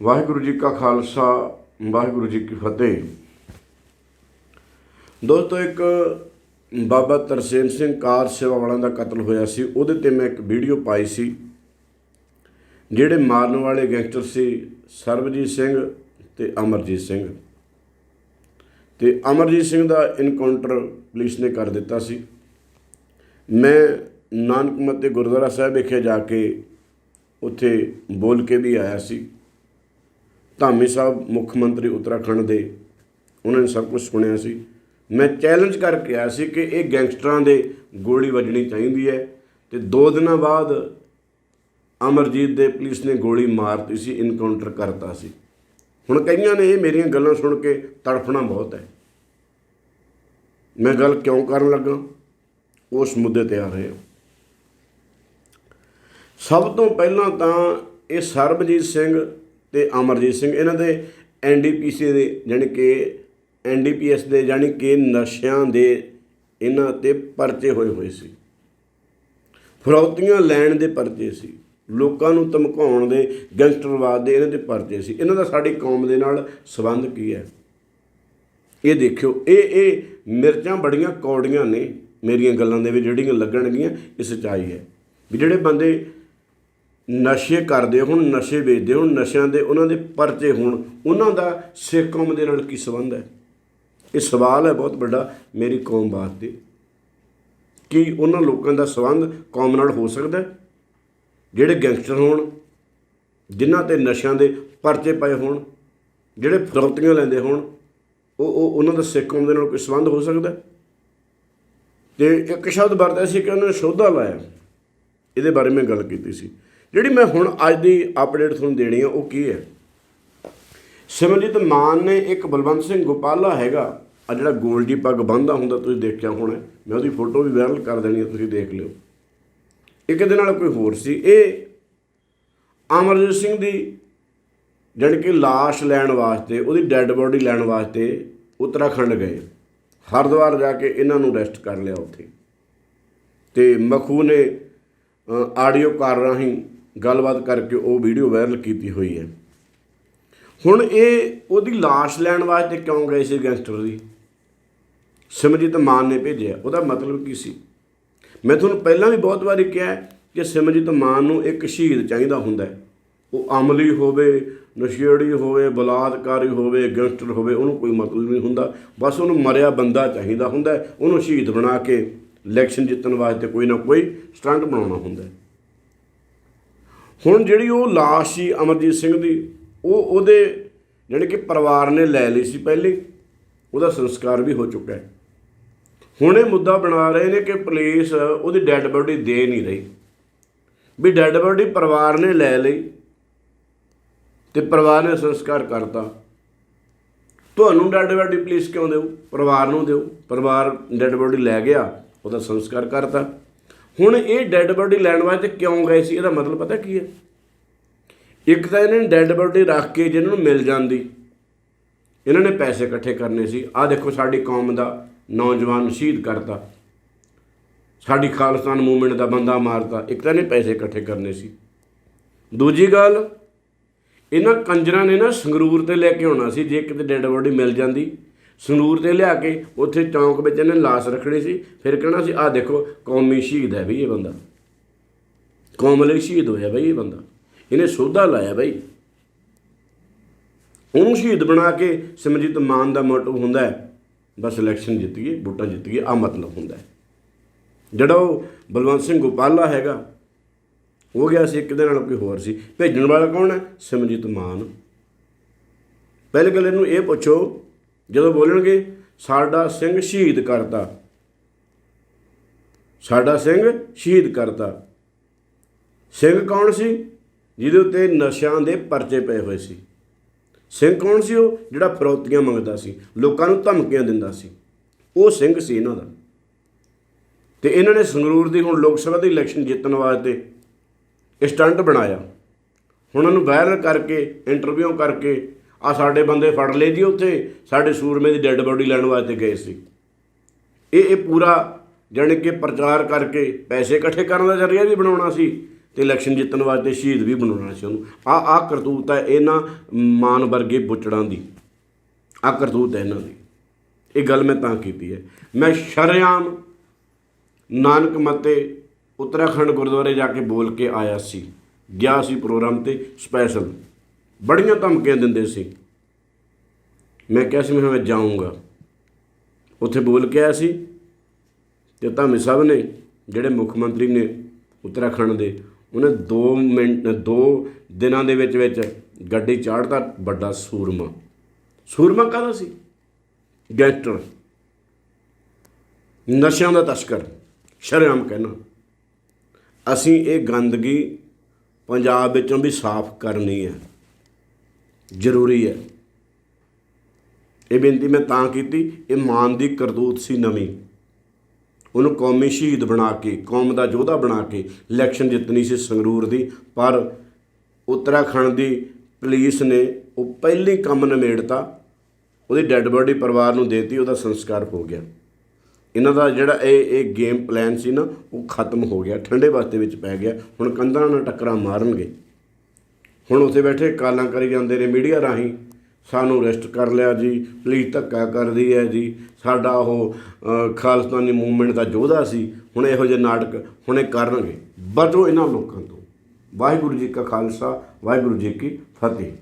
ਵਾਹਿਗੁਰੂ ਜੀ ਕਾ ਖਾਲਸਾ, ਵਾਹਿਗੁਰੂ ਜੀ ਕੀ ਫਤਿਹ। ਦੋਸਤੋ, ਇੱਕ ਬਾਬਾ ਤਰਸੇਮ ਸਿੰਘ ਕਾਰ ਸੇਵਾ ਵਾਲਿਆਂ ਦਾ ਕਤਲ ਹੋਇਆ ਸੀ। ਉਹਦੇ ਤੇ ਮੈਂ ਇੱਕ ਵੀਡੀਓ ਪਾਈ ਸੀ, ਜਿਹੜੇ ਮਾਰਨ ਵਾਲੇ ਗੈਂਗਸਟਰ ਸੀ ਸਰਬਜੀਤ ਸਿੰਘ ਤੇ ਅਮਰਜੀਤ ਸਿੰਘ। ਤੇ ਅਮਰਜੀਤ ਸਿੰਘ ਦਾ ਇਨਕਾਊਂਟਰ ਪੁਲਿਸ ਨੇ ਕਰ ਦਿੱਤਾ ਸੀ। ਮੈਂ ਨਾਨਕ ਮੱਤੇ ਗੁਰਦੁਆਰਾ ਸਾਹਿਬ ਵਿਖੇ ਜਾ ਕੇ ਉੱਥੇ ਬੋਲ ਕੇ ਵੀ ਆਇਆ ਸੀ। ਧਾਮੀ ਸਾਹਿਬ ਮੁੱਖ ਮੰਤਰੀ ਉੱਤਰਾਖੰਡ ਦੇ, ਉਹਨਾਂ ਨੇ ਸਭ ਕੁਝ ਸੁਣਿਆ ਸੀ। ਮੈਂ ਚੈਲੰਜ ਕਰਕੇ ਆਇਆ ਸੀ ਕਿ ਇਹ ਗੈਂਗਸਟਰਾਂ ਦੇ ਗੋਲੀ ਵੱਜਣੀ ਚਾਹੀਦੀ ਹੈ ਤੇ ਦੋ ਦਿਨਾਂ ਬਾਅਦ ਅਮਰਜੀਤ ਦੇ ਪੁਲਿਸ ਨੇ ਗੋਲੀ ਮਾਰਤੀ ਸੀ ਇਨਕਾਊਂਟਰ ਕਰਤਾ ਸੀ। ਹੁਣ ਕਈਆਂ ਨੇ ਇਹ ਮੇਰੀਆਂ ਗੱਲਾਂ ਸੁਣ ਕੇ ਤੜਫਣਾ ਬਹੁਤ ਹੈ। ਮੈਂ ਗੱਲ ਕਿਉਂ ਕਰਨ ਲੱਗਾ? ਉਸ ਮੁੱਦੇ ਤੇ ਆ ਰਹੇ ਹਾਂ। ਸਭ ਤੋਂ ਪਹਿਲਾਂ ਤਾਂ ਇਹ ਸਰਬਜੀਤ ਸਿੰਘ ਤੇ ਅਮਰਜੀਤ ਸਿੰਘ, ਇਹਨਾਂ ਦੇ ਐਨਡੀਪੀਸੀ ਦੇ ਜਾਣੀ ਕਿ ਐਨਡੀਪੀਐਸ ਦੇ ਜਾਣੀ ਕਿ ਨਸ਼ਿਆਂ ਦੇ ਇਹਨਾਂ ਤੇ ਪਰਚੇ ਹੋਏ ਹੋਏ ਸੀ। ਫਰੌਤੀਆਂ ਲੈਣ ਦੇ ਪਰਚੇ ਸੀ, ਲੋਕਾਂ ਨੂੰ ਧਮਕਾਉਣ ਦੇ, ਗੈਂਗਸਟਰਵਾਦ ਦੇ ਇਹਨਾਂ ਦੇ ਪਰਚੇ ਸੀ। ਇਹਨਾਂ ਦਾ ਸਾਡੀ ਕੌਮ ਦੇ ਨਾਲ ਸੰਬੰਧ ਕੀ ਹੈ? ਇਹ ਦੇਖਿਓ, ਇਹ ਇਹ ਮਿਰਚਾਂ ਬੜੀਆਂ ਕੌੜੀਆਂ ਨੇ ਮੇਰੀਆਂ ਗੱਲਾਂ ਦੇ ਵਿੱਚ, ਜਿਹੜੀਆਂ ਲੱਗਣਗੀਆਂ, ਇਹ ਸੱਚਾਈ ਹੈ। ਵੀ ਜਿਹੜੇ ਬੰਦੇ ਨਸ਼ੇ ਕਰਦੇ ਹੁਣ, ਨਸ਼ੇ ਵੇਚਦੇ ਹੁਣ, ਨਸ਼ਿਆਂ ਦੇ ਉਹਨਾਂ ਦੇ ਪਰਚੇ ਹੋਣ, ਉਹਨਾਂ ਦਾ ਸਿੱਖ ਕੌਮ ਦੇ ਨਾਲ ਕੀ ਸੰਬੰਧ ਹੈ? ਇਹ ਸਵਾਲ ਹੈ ਬਹੁਤ ਵੱਡਾ ਮੇਰੀ ਕੌਮ ਵਾਸਤੇ ਕਿ ਉਹਨਾਂ ਲੋਕਾਂ ਦਾ ਸੰਬੰਧ ਕੌਮ ਨਾਲ ਹੋ ਸਕਦਾ ਜਿਹੜੇ ਗੈਂਗਸਟਰ ਹੋਣ, ਜਿਨ੍ਹਾਂ ਤੇ ਨਸ਼ਿਆਂ ਦੇ ਪਰਚੇ ਪਏ ਹੋਣ, ਜਿਹੜੇ ਫਰੌਤੀਆਂ ਲੈਂਦੇ ਹੋਣ, ਉਹ ਉਹ ਉਹਨਾਂ ਦਾ ਸਿੱਖ ਕੌਮ ਦੇ ਨਾਲ ਕੋਈ ਸੰਬੰਧ ਹੋ ਸਕਦਾ ਹੈ? ਤੇ ਇੱਕ ਸ਼ਬਦ ਵਰਤਿਆ ਸੀ ਕਿ ਉਹਨਾਂ ਨੇ ਸੋਧਾ ਲਾਇਆ। ਇਹਦੇ ਬਾਰੇ ਮੈਂ ਗੱਲ ਕੀਤੀ ਸੀ। ਜਿਹੜੀ ਮੈਂ ਹੁਣ ਅੱਜ ਦੀ ਅਪਡੇਟ ਤੁਹਾਨੂੰ ਦੇਣੀ ਆ, ਉਹ ਕੀ ਹੈ? ਸਿਮਰਜੀਤ ਮਾਨ ਨੇ ਇੱਕ ਬਲਵੰਤ ਸਿੰਘ ਗੋਪਾਲਾ ਹੈਗਾ ਆ ਜਿਹੜਾ ਗੋਲਡੀ ਪੱਗ ਬੰਨ੍ਹਦਾ ਹੁੰਦਾ, ਤੁਸੀਂ ਦੇਖਿਆ ਹੋਣਾ, ਮੈਂ ਉਹਦੀ ਫੋਟੋ ਵੀ ਵਾਇਰਲ ਕਰ ਦੇਣੀ ਹੈ ਤੁਸੀਂ ਦੇਖ ਲਿਓ। ਇੱਕ ਇਹਦੇ ਨਾਲ ਕੋਈ ਹੋਰ ਸੀ, ਇਹ ਅਮਰਜੀਤ ਸਿੰਘ ਦੀ ਜਾਣੀ ਕਿ ਲਾਸ਼ ਲੈਣ ਵਾਸਤੇ, ਉਹਦੀ ਡੈੱਡ ਬੋਡੀ ਲੈਣ ਵਾਸਤੇ ਉੱਤਰਾਖੰਡ ਗਏ। ਹਰਿਦੁਆਰ ਜਾ ਕੇ ਇਹਨਾਂ ਨੂੰ ਰੈਸਟ ਕਰ ਲਿਆ ਉੱਥੇ। ਤੇ ਮਖੂ ਨੇ ਆਡੀਓ ਕਾਰ ਰਾਹੀਂ ਗੱਲਬਾਤ ਕਰਕੇ ਉਹ ਵੀਡੀਓ ਵਾਇਰਲ ਕੀਤੀ ਹੋਈ ਹੈ। ਹੁਣ ਇਹ ਉਹਦੀ ਲਾਸ਼ ਲੈਣ ਵਾਸਤੇ ਕਿਉਂ ਗਏ ਸੀ ਗੈਂਗਸਟਰ ਦੀ ਸਿਮਰਜੀਤ ਮਾਨ ਨੇ ਭੇਜਿਆ। ਉਹਦਾ ਮਤਲਬ ਕੀ ਸੀ? ਮੈਂ ਤੁਹਾਨੂੰ ਪਹਿਲਾਂ ਵੀ ਬਹੁਤ ਵਾਰੀ ਕਿਹਾ ਕਿ ਸਿਮਰਜੀਤ ਮਾਨ ਨੂੰ ਇੱਕ ਸ਼ਹੀਦ ਚਾਹੀਦਾ ਹੁੰਦਾ ਹੈ। ਉਹ ਅਮਲੀ ਹੋਵੇ, ਨਸ਼ੇੜੀ ਹੋਵੇ, ਬਲਾਤਕਾਰੀ ਹੋਵੇ, ਗੈਂਗਸਟਰ ਹੋਵੇ, ਉਹਨੂੰ ਕੋਈ ਮਤਲਬ ਨਹੀਂ ਹੁੰਦਾ। ਬਸ ਉਹਨੂੰ ਮਰਿਆ ਬੰਦਾ ਚਾਹੀਦਾ ਹੁੰਦਾ ਉਹਨੂੰ ਸ਼ਹੀਦ ਬਣਾ ਕੇ ਇਲੈਕਸ਼ਨ ਜਿੱਤਣ ਵਾਸਤੇ ਕੋਈ ਨਾ ਕੋਈ ਸਟੰਟ ਬਣਾਉਣਾ ਹੁੰਦਾ ਹੁਣ ਜਿਹੜੀ ਉਹ ਲਾਸ਼ ਸੀ ਅਮਰਜੀਤ ਸਿੰਘ ਦੀ, ਉਹ ਉਹਦੇ ਜਾਣੀ ਕਿ ਪਰਿਵਾਰ ਨੇ ਲੈ ਲਈ ਸੀ ਪਹਿਲੇ, ਉਹਦਾ ਸੰਸਕਾਰ ਵੀ ਹੋ ਚੁੱਕਾ ਹੈ। ਹੁਣ ਇਹ ਮੁੱਦਾ ਬਣਾ ਰਹੇ ਨੇ ਕਿ ਪੁਲਿਸ ਉਹਦੀ ਡੈੱਡ ਬੋਡੀ ਦੇ ਨਹੀਂ ਰਹੀ। ਵੀ ਡੈੱਡ ਬੋਡੀ ਪਰਿਵਾਰ ਨੇ ਲੈ ਲਈ ਤੇ ਪਰਿਵਾਰ ਨੇ ਸੰਸਕਾਰ ਕਰਤਾ। ਤੁਹਾਨੂੰ ਡੈੱਡ ਬੋਡੀ ਪੁਲਿਸ ਕਿਉਂ ਦਿਓ ਪਰਿਵਾਰ ਨੂੰ ਦਿਓ ਪਰਿਵਾਰ ਡੈੱਡ ਬੋਡੀ ਲੈ ਗਿਆ, ਉਹਦਾ ਸੰਸਕਾਰ ਕਰਤਾ। ਹੁਣ ਇਹ ਡੈੱਡ ਬੋਡੀ ਲੈਣ ਵਾਸਤੇ ਕਿਉਂ ਗਏ ਸੀ? ਇਹਦਾ ਮਤਲਬ ਪਤਾ ਕੀ ਹੈ? ਇੱਕ ਤਾਂ ਇਹਨਾਂ ਨੇ ਡੈੱਡ ਬੋਡੀ ਰੱਖ ਕੇ ਜਿਹਨਾਂ ਨੂੰ ਮਿਲ ਜਾਂਦੀ, ਇਹਨਾਂ ਨੇ ਪੈਸੇ ਇਕੱਠੇ ਕਰਨੇ ਸੀ। ਆਹ ਦੇਖੋ ਸਾਡੀ ਕੌਮ ਦਾ ਨੌਜਵਾਨ ਸ਼ਹੀਦ ਕਰਤਾ। ਸਾਡੀ ਖਾਲਿਸਤਾਨ ਮੂਵਮੈਂਟ ਦਾ ਬੰਦਾ ਮਾਰਤਾ। ਇੱਕ ਤਾਂ ਇਹਨੇ ਪੈਸੇ ਇਕੱਠੇ ਕਰਨੇ ਸੀ। ਦੂਜੀ ਗੱਲ, ਇਹਨਾਂ ਕੰਜਰਾਂ ਨੇ ਨਾ ਸੰਗਰੂਰ ਤੇ ਲੈ ਕੇ ਆਉਣਾ ਸੀ। ਜੇ ਕਿਤੇ ਡੈੱਡ ਬੋਡੀ ਮਿਲ ਜਾਂਦੀ ਸੰਗਰੂਰ ਤੇ ਲਿਆ ਕੇ ਉੱਥੇ ਚੌਂਕ ਵਿੱਚ ਇਹਨੇ ਲਾਸ਼ ਰੱਖਣੀ ਸੀ। ਫਿਰ ਕਹਿਣਾ ਸੀ, ਆਹ ਦੇਖੋ, ਕੌਮੀ ਸ਼ਹੀਦ ਹੈ ਬਈ ਇਹ ਬੰਦਾ। ਕੌਮ ਲਈ ਸ਼ਹੀਦ ਹੋਇਆ ਬਈ ਇਹ ਬੰਦਾ। ਇਹਨੇ ਸੋਧਾ ਲਾਇਆ ਬਈ। ਉਹਨੂੰ ਸ਼ਹੀਦ ਬਣਾ ਕੇ ਸਿਮਰਜੀਤ ਮਾਨ ਦਾ ਮੋਟਿਵ ਹੁੰਦਾ ਹੈ। ਬਸ ਇਲੈਕਸ਼ਨ ਜਿੱਤ ਗਏ ਵੋਟਾਂ ਜਿੱਤ ਗਏ ਆ ਮਤਲਬ ਹੁੰਦਾ ਹੈ। ਜਿਹੜਾ ਉਹ ਬਲਵੰਤ ਸਿੰਘ ਗੋਪਾਲਾ ਹੈਗਾ, ਉਹ ਗਿਆ ਸੀ, ਇੱਕ ਦੇ ਨਾਲ ਕੋਈ ਹੋਰ ਸੀ। ਭੇਜਣ ਵਾਲਾ ਕੌਣ ਹੈ? ਸਿਮਰਜੀਤ ਮਾਨ। ਪਹਿਲੇ ਗੱਲ ਇਹਨੂੰ ਇਹ ਪੁੱਛੋ ਜਦੋਂ ਬੋਲਣਗੇ, ਸਾਡਾ ਸਿੰਘ ਸ਼ਹੀਦ ਕਰਤਾ। ਸਾਡਾ ਸਿੰਘ ਸ਼ਹੀਦ ਕਰਤਾ। ਸਿੰਘ ਕੌਣ ਸੀ? ਜਿਹਦੇ ਉੱਤੇ ਨਸ਼ਿਆਂ ਦੇ ਪਰਚੇ ਪਏ ਹੋਏ ਸੀ। ਸਿੰਘ ਕੌਣ ਸੀ ਉਹ? ਜਿਹੜਾ ਫਰੌਤੀਆਂ ਮੰਗਦਾ ਸੀ, ਲੋਕਾਂ ਨੂੰ ਧਮਕੀਆਂ ਦਿੰਦਾ ਸੀ। ਉਹ ਸਿੰਘ ਸੀ ਇਹਨਾਂ ਦਾ। ਤੇ ਇਹਨਾਂ ਨੇ ਸੰਗਰੂਰ ਦੀ ਹੁਣ ਲੋਕ ਸਭਾ ਦੀ ਇਲੈਕਸ਼ਨ ਜਿੱਤਣ ਵਾਸਤੇ ਸਟੰਟ ਬਣਾਇਆ। ਹੁਣ ਉਹਨੂੰ ਵਾਇਰਲ ਕਰਕੇ ਇੰਟਰਵਿਊ ਕਰਕੇ ਆ ਸਾਡੇ ਬੰਦੇ ਫੜ ਲਏ ਜੀ ਉੱਥੇ, ਸਾਡੇ ਸੂਰਮੇ ਦੀ ਡੈੱਡ ਬੋਡੀ ਲੈਣ ਵਾਸਤੇ ਗਏ ਸੀ। ਇਹ ਇਹ ਪੂਰਾ ਜਾਣੀ ਕਿ ਪ੍ਰਚਾਰ ਕਰਕੇ ਪੈਸੇ ਇਕੱਠੇ ਕਰਨ ਦਾ ਜ਼ਰੀਆ ਵੀ ਬਣਾਉਣਾ ਸੀ ਤੇ ਇਲੈਕਸ਼ਨ ਜਿੱਤਣ ਵਾਸਤੇ ਸ਼ਹੀਦ ਵੀ ਬਣਾਉਣਾ ਸੀ ਉਹਨੂੰ। ਆ ਆ ਕਰਤੂਤ ਹੈ ਇਹਨਾਂ ਮਾਨ ਵਰਗੇ ਬੁੱਚੜਾਂ ਦੀ। ਆ ਕਰਤੂਤ ਹੈ ਇਹਨਾਂ ਦੀ। ਇਹ ਗੱਲ ਮੈਂ ਤਾਂ ਕੀਤੀ ਹੈ। ਮੈਂ ਸ਼ਰੇਆਮ ਨਾਨਕ ਮਤੇ ਉੱਤਰਾਖੰਡ ਗੁਰਦੁਆਰੇ ਜਾ ਕੇ ਬੋਲ ਕੇ ਆਇਆ ਸੀ। ਗਿਆ ਸੀ ਪ੍ਰੋਗਰਾਮ ਤੇ ਸਪੈਸ਼ਲ ਬੜੀਆਂ ਧਮਕੀਆਂ ਦਿੰਦੇ ਸੀ। ਮੈਂ ਕਿਹਾ ਸੀ, ਮੈਂ ਮੈਂ ਜਾਊਂਗਾ। ਉੱਥੇ ਬੋਲ ਕੇ ਆਇਆ ਸੀ ਤੇ ਧਾਮੀ ਸਾਹਿਬ ਨੇ, ਜਿਹੜੇ ਮੁੱਖ ਮੰਤਰੀ ਨੇ ਉੱਤਰਾਖੰਡ ਦੇ, ਉਹਨੇ 2 ਮਿੰਟ 2 ਦਿਨਾਂ ਦੇ ਵਿੱਚ ਵਿੱਚ ਗੱਡੀ ਚਾੜਦਾ ਵੱਡਾ ਸੂਰਮਾ। ਸੂਰਮਾ ਕਾਹਦਾ ਸੀ? ਗੈਂਗਸਟਰ। ਨਸ਼ਿਆਂ ਦਾ ਤਸਕਰ, ਸ਼ਰੇਆਮ ਕਹਿਣਾ। ਅਸੀਂ ਇਹ ਗੰਦਗੀ ਪੰਜਾਬ ਵਿੱਚੋਂ ਵੀ ਸਾਫ਼ ਕਰਨੀ ਹੈ। ਜ਼ਰੂਰੀ ਹੈ। ਇਹ ਬੇਨਤੀ ਮੈਂ ਤਾਂ ਕੀਤੀ, ਇਹ ਮਾਨ ਦੀ ਕਰਤੂਤ ਸੀ ਨਵੀਂ। ਉਹਨੂੰ ਕੌਮੀ ਸ਼ਹੀਦ ਬਣਾ ਕੇ, ਕੌਮ ਦਾ ਯੋਧਾ ਬਣਾ ਕੇ ਇਲੈਕਸ਼ਨ ਜਿੱਤਣੀ ਸੀ ਸੰਗਰੂਰ ਦੀ। ਪਰ ਉੱਤਰਾਖੰਡ ਦੀ ਪੁਲਿਸ ਨੇ ਉਹ ਪਹਿਲੀ ਕੰਮ ਨਿਮੇੜਤਾ, ਉਹਦੀ ਡੈੱਡ ਬੋਡੀ ਪਰਿਵਾਰ ਨੂੰ ਦੇਤੀ, ਉਹਦਾ ਸੰਸਕਾਰ ਹੋ ਗਿਆ। ਇਹਨਾਂ ਦਾ ਜਿਹੜਾ ਇਹ ਇਹ ਗੇਮ ਪਲਾਨ ਸੀ ਨਾ, ਉਹ ਖਤਮ ਹੋ ਗਿਆ, ਠੰਡੇ ਵਾਸਤੇ ਵਿੱਚ ਪੈ ਗਿਆ। ਹੁਣ ਕੰਧਾਂ ਨਾਲ ਟੱਕਰਾਂ ਮਾਰਨਗੇ। ਹੁਣ ਉੱਥੇ ਬੈਠੇ ਕਾਲਾਂ ਕਰੀ ਜਾਂਦੇ ਨੇ ਮੀਡੀਆ ਰਾਹੀਂ। ਸਾਨੂੰ ਅਰੈਸਟ ਕਰ ਲਿਆ ਜੀ ਪੁਲਿਸ ਧੱਕਾ ਕਰਦੀ ਹੈ ਜੀ। ਸਾਡਾ ਉਹ ਅ, ਖਾਲਿਸਤਾਨੀ ਮੂਵਮੈਂਟ ਦਾ ਯੋਧਾ ਸੀ ਹੁਣ ਇਹੋ ਜਿਹੇ ਨਾਟਕ ਹੁਣੇ ਕਰਨਗੇ। ਬਚੋ ਇਹਨਾਂ ਲੋਕਾਂ ਤੋਂ। ਵਾਹਿਗੁਰੂ ਜੀ ਕਾ ਖਾਲਸਾ ਵਾਹਿਗੁਰੂ ਜੀ ਕੀ ਫਤਿਹ।